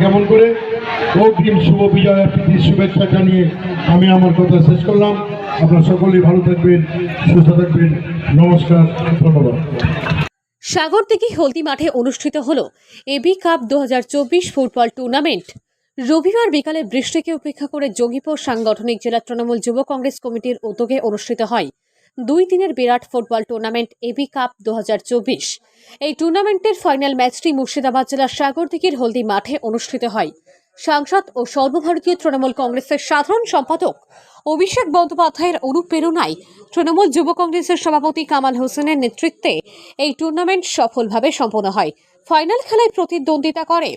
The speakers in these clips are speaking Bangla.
জ্ঞাপন করে? অগ্রিম শুভ বিজয়ের প্রীতি শুভেচ্ছা জানিয়ে আমি আমার কথা শেষ করলাম। আপনারা সকলেই ভালো থাকবেন, সুস্থ থাকবেন। নমস্কার, ধন্যবাদ। সাগরদিঘি হলদি মাঠে অনুষ্ঠিত হল এবি কাপ দু হাজার চব্বিশ ফুটবল টুর্নামেন্ট। রবিবার বিকালে বৃষ্টিকে উপেক্ষা করে জঙ্গিপুর সাংগঠনিক জেলা তৃণমূল যুব কংগ্রেস কমিটির উদ্যোগে অনুষ্ঠিত হয় দুই দিনের বিরাট ফুটবল টুর্নামেন্ট এবি কাপ দু হাজার চব্বিশ। এই টুর্নামেন্টের ফাইনাল ম্যাচটি মুর্শিদাবাদ জেলার সাগরদিঘির হলদি মাঠে অনুষ্ঠিত হয়। সাংসদ ও সর্বভারতীয় তৃণমূল কংগ্রেসের সাধারণ সম্পাদক অভিষেক বন্দ্যোপাধ্যায়ের অনুপ্রেরণায় তৃণমূল যুব কংগ্রেসের সভাপতি কামাল হোসেনের নেতৃত্বে এই টুর্নামেন্ট সফলভাবে সম্পন্ন হয়। ফাইনাল খেলায় প্রতিদ্বন্দ্বিতা করে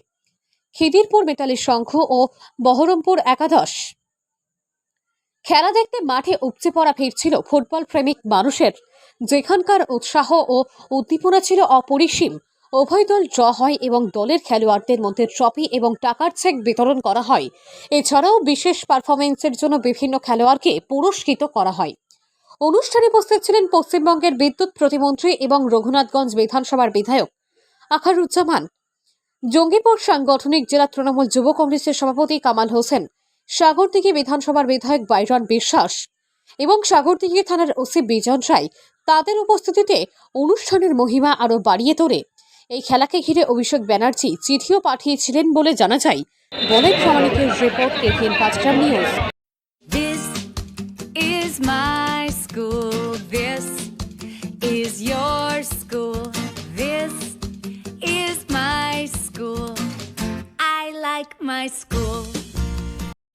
খিদিরপুর মেটালি সংঘ ও বহরমপুর একাদশ। খেলা দেখতে মাঠে উপচে পড়া ভিড় ছিল ফুটবল প্রেমিক মানুষের। যেখানকার উৎসাহ ও উদ্দীপনা ছিল অপরিসীম। উভয় দল ড্র হয় এবং দলের খেলোয়াড়দের মধ্যে ট্রফি এবং টাকার চেক বিতরণ করা হয়। এছাড়াও বিশেষ পারফরমেন্সের জন্য বিভিন্ন খেলোয়াড়কে পুরস্কৃত করা হয়। অনুষ্ঠানে উপস্থিত ছিলেন পশ্চিমবঙ্গের বিদ্যুৎ প্রতিমন্ত্রী এবং রঘুনাথগঞ্জ বিধানসভার বিধায়ক আখারুজ্জামান। জঙ্গিপুর সাংগঠনিক জেলা তৃণমূল যুব কংগ্রেসের সভাপতি কামাল হোসেন সাগরদিঘি বিধানসভার বিধায়ক বাইরন বিশ্বাস এবং সাগরদিঘি থানার ওসি বিজন রায় তাদের উপস্থিতিতে অনুষ্ঠানের মহিমা আরও বাড়িয়ে তোলে এই খেলাকে ঘিরে অভিষেক ব্যানার্জি চিঠিও পাঠিয়েছিলেন বলে জানা যায় বলেন প্রামাণিকের report ATN Panchgram news. This is your school.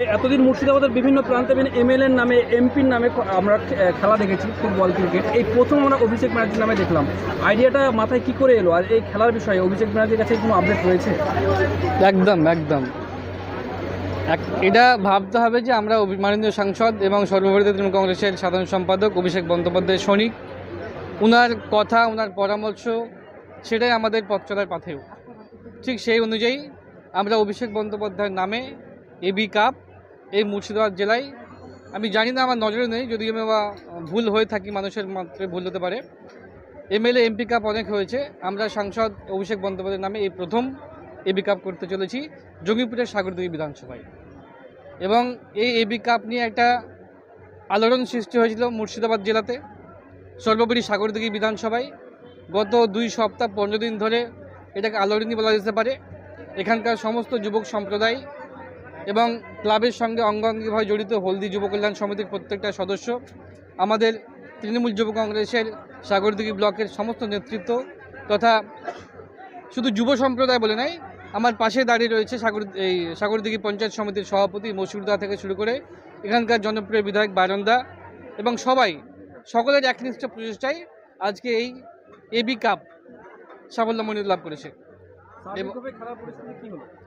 এতদিন মুর্শিদাবাদের বিভিন্ন প্রান্তে এমএলএর নামে, এমপির নামে আমরা খেলা দেখেছি, ফুটবল, ক্রিকেট। এই প্রথম আমরা অভিষেক ব্যানার্জির নামে দেখলাম। আইডিয়াটা মাথায় কি করে এলো? আর এই খেলার বিষয়ে অভিষেক ব্যানার্জির কাছে কোনো আপডেট রয়েছে? একদম একদম। এক- এটা ভাবতে হবে যে আমরা মাননীয় সাংসদ এবং সর্বভারতীয় তৃণমূল কংগ্রেসের সাধারণ সম্পাদক অভিষেক বন্দ্যোপাধ্যায়ের সৈনিক। ওনার কথা ওনার পরামর্শ, সেটাই আমাদের পথ চলার পাথেও ঠিক সেই অনুযায়ী আমরা অভিষেক বন্দ্যোপাধ্যায়ের নামে এবি কাপ এই মুর্শিদাবাদ জেলায়। আমি জানি না, আমার নজরে নেই যদি আমি বা ভুল হয়ে থাকি, মানুষের মাত্রে ভুল হতে পারে। এমএলএ, এমপি কাপ অনেক হয়েছে। আমরা সাংসদ অভিষেক বন্দ্যোপাধ্যায়ের নামে এই প্রথম এবি কাপ করতে চলেছি, জঙ্গিপুরের সাগরদিঘি বিধানসভায়। এবং এই এবি কাপ নিয়ে একটা আলোড়ন সৃষ্টি হয়েছিল মুর্শিদাবাদ জেলাতে, সর্বোপরি সাগরদিঘি বিধানসভায়। গত দুই সপ্তাহ পনেরো দিন ধরে এটাকে আলোড়নই বলা যেতে পারে। এখানকার সমস্ত যুবক সম্প্রদায় এবং ক্লাবের সঙ্গে অঙ্গাঙ্গিভাবে জড়িত হলদি যুব কল্যাণ সমিতির প্রত্যেকটা সদস্য আমাদের তৃণমূল যুব কংগ্রেসের সাগরদিঘি ব্লকের সমস্ত নেতৃত্ব তথা শুধু যুব সম্প্রদায় বলে নাই আমার পাশে দাঁড়িয়ে রয়েছে সাগর এই সাগরদিঘি পঞ্চায়েত সমিতির সভাপতি মসুরদা থেকে শুরু করে এখানকার জনপ্রিয় বিধায়ক বারন্দা এবং সবাই সকলের একনিষ্ঠ প্রচেষ্টায় আজকে এই এবি কাপ সাফল্যমণ্ডিত লাভ করেছে।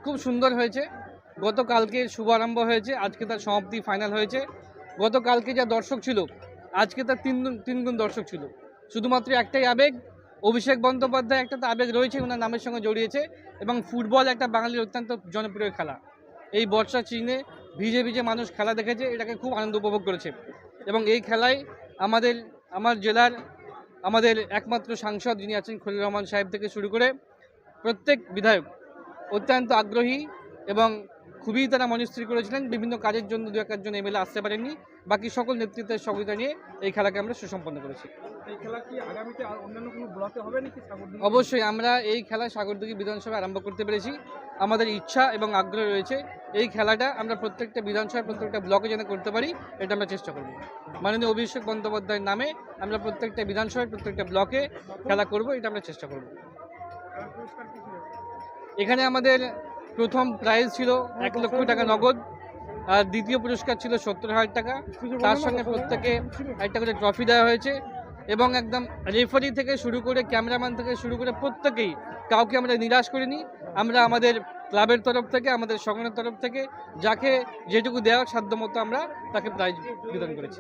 খুব সুন্দর হয়েছে। গতকালকে শুভারম্ভ হয়েছে, আজকে তার সমাপ্তি ফাইনাল হয়েছে। গতকালকে যা দর্শক ছিল, আজকে তার তিন তিনগুণ দর্শক ছিল। শুধুমাত্র একটাই আবেগ, অভিষেক বন্দ্যোপাধ্যায় একটা তো আবেগ রয়েছে ওনার নামের সঙ্গে জড়িয়েছে, এবং ফুটবল একটা বাঙালির অত্যন্ত জনপ্রিয় খেলা। এই বর্ষা চিহ্নে ভিজে ভিজে মানুষ খেলা দেখেছে, এটাকে খুব আনন্দ উপভোগ করেছে। এবং এই খেলায় আমাদের আমার জেলার আমাদের একমাত্র সাংসদ যিনি আছেন খলিল রহমান সাহেব থেকে শুরু করে প্রত্যেক বিধায়ক অত্যন্ত আগ্রহী এবং খুবই তারা মনস্থির করেছিলেন। বিভিন্ন কাজের জন্য দু একার জন্য এমএলএ আসতে পারেননি। বাকি সকল নেতৃত্বের সহযোগিতা নিয়ে এই খেলাকে আমরা সুসম্পন্ন করেছি। এই খেলা কি আগামীতে আর অন্যান্য কোনো ব্লকে হবে নাকি সাগরদিঘি? অবশ্যই আমরা এই খেলা সাগরদিঘি বিধানসভা আরম্ভ করতে পেরেছি। আমাদের ইচ্ছা এবং আগ্রহ রয়েছে এই খেলাটা আমরা প্রত্যেকটা বিধানসভা প্রত্যেকটা ব্লকে যেন করতে পারি এটা আমরা চেষ্টা করব। মাননীয় অভিষেক বন্দ্যোপাধ্যায়ের নামে আমরা প্রত্যেকটা বিধানসভায় প্রত্যেকটা ব্লকে খেলা করব এটা আমরা চেষ্টা করব। এখানে আমাদের প্রথম প্রাইজ ছিল এক লক্ষ টাকা নগদ, আর দ্বিতীয় পুরস্কার ছিল সত্তর হাজার টাকা। তার সঙ্গে প্রত্যেকে একটা করে ট্রফি দেওয়া হয়েছে এবং একদম রেফারি থেকে শুরু করে ক্যামেরাম্যান থেকে শুরু করে প্রত্যেকেই কাউকে আমরা নিরাশ করিনি। আমরা আমাদের ক্লাবের তরফ থেকে, আমাদের সংগঠনের তরফ থেকে যাকে যেটুকু দেওয়ার সাধ্য মতো আমরা তাকে প্রাইজ বিতরণ করেছি।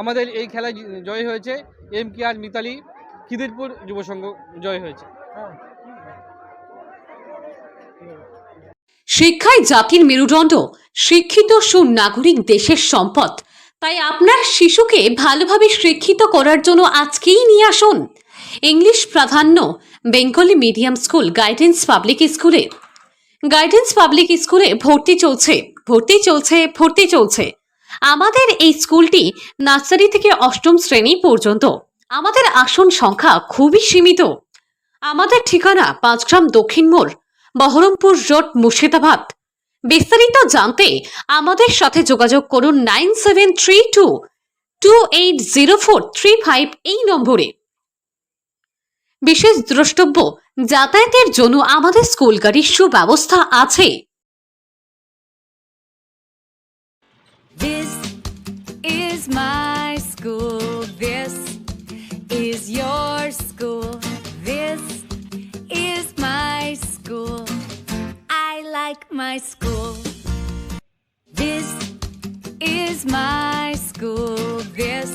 আমাদের এই খেলায় জয় হয়েছে M K R Mitali, Khidirpur যুব সংঘ জয় হয়েছে। শিক্ষাই জাতির মেরুদণ্ড, শিক্ষিত সুনাগরিক দেশের সম্পদ। তাই আপনার শিশুকে ভালোভাবে শিক্ষিত করার জন্য আজকেই নিয়ে আসুন। ইংলিশ প্রাধান্য, Bengali medium school, guidance public স্কুলে। গাইডেন্স পাবলিক স্কুলে ভর্তি চলছে ভর্তি চলছে ভর্তি চলছে। আমাদের এই স্কুলটি নার্সারি থেকে অষ্টম শ্রেণি পর্যন্ত। আমাদের আসন সংখ্যা খুবই সীমিত। আমাদের ঠিকানা পাঁচগ্রাম দক্ষিণ মোড় বহরমপুর রোড মুর্শিদাবাদ। বিস্তারিত জানতে আমাদের সাথে যোগাযোগ করুন nine seven three two two eight zero four three five এই নম্বরে। বিশেষ দ্রষ্টব্য, যাতায়াতের জন্য আমাদের স্কুল গাড়ির সুব্যবস্থা আছে। My school. This is my school. This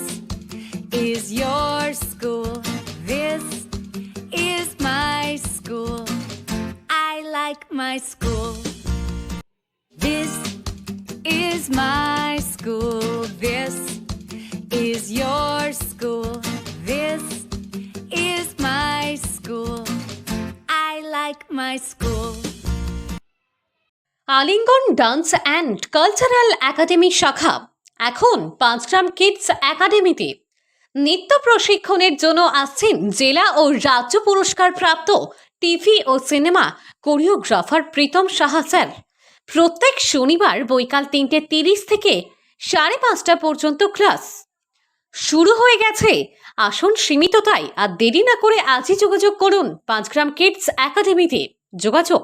is your school. This is my school. I like my school. This is my school. This is your Alingan dance and cultural academy শাখা, এখন পাঁচগ্রাম কিডস একাডেমিতে। নৃত্য প্রশিক্ষণের জন্য আসছেন জেলা ও রাজ্য পুরস্কার প্রাপ্ত টিভি ও cinema choreographer Pritam Saha sir. প্রত্যেক শনিবার বৈকাল তিনটে তিরিশ থেকে সাড়ে পাঁচটা পর্যন্ত ক্লাস। শুরু হয়ে গেছে। আসন সীমিত তাই আর দেরি না করে আজই যোগাযোগ করুন পাঁচগ্রাম কিডস একাডেমিতে। যোগাযোগ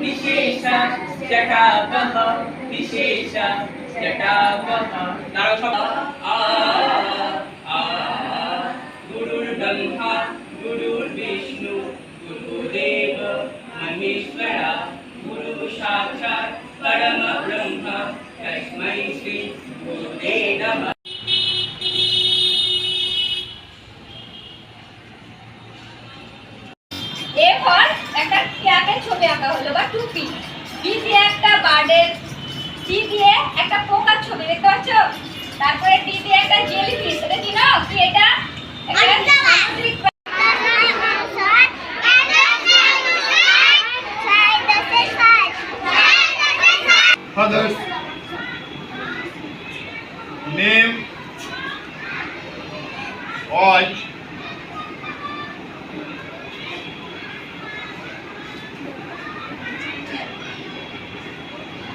निशेष जटावह निशेष जटावह नारायण आ आ गुरुर् गुरुर्विष्णु गुरुदेव महेश्वर गुरु साक्षात् परम ब्रह्म तस्मै श्री गुरुदेव ছবি আঁকা হলো বা টুপি। বি দিয়ে একটা বার্ডের সি দিয়ে একটা পোকার ছবি দেখতে পাচ্ছ? তারপরে ডি দিয়ে একটা জেলি ফিশ এটা কি না? কি এটা? একটা name, age,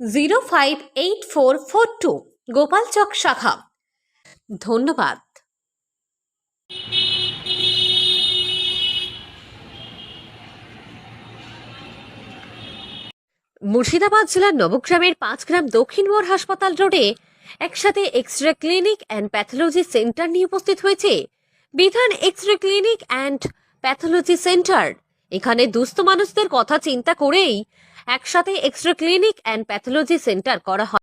Zero five eight four four two Gopalchak শাখা। ধন্যবাদ। মুর্শিদাবাদ জেলার নবগ্রামের পাঁচগ্রাম দক্ষিণ মোড় হাসপাতাল রোডে একসাথে X ray clinic and pathology centre নিয়ে উপস্থিত হয়েছে বিধান X ray clinic and pathology centre. এখানে দুস্থ মানুষদের কথা চিন্তা করেই একসাথে extra clinic and pathology centre করা হয়।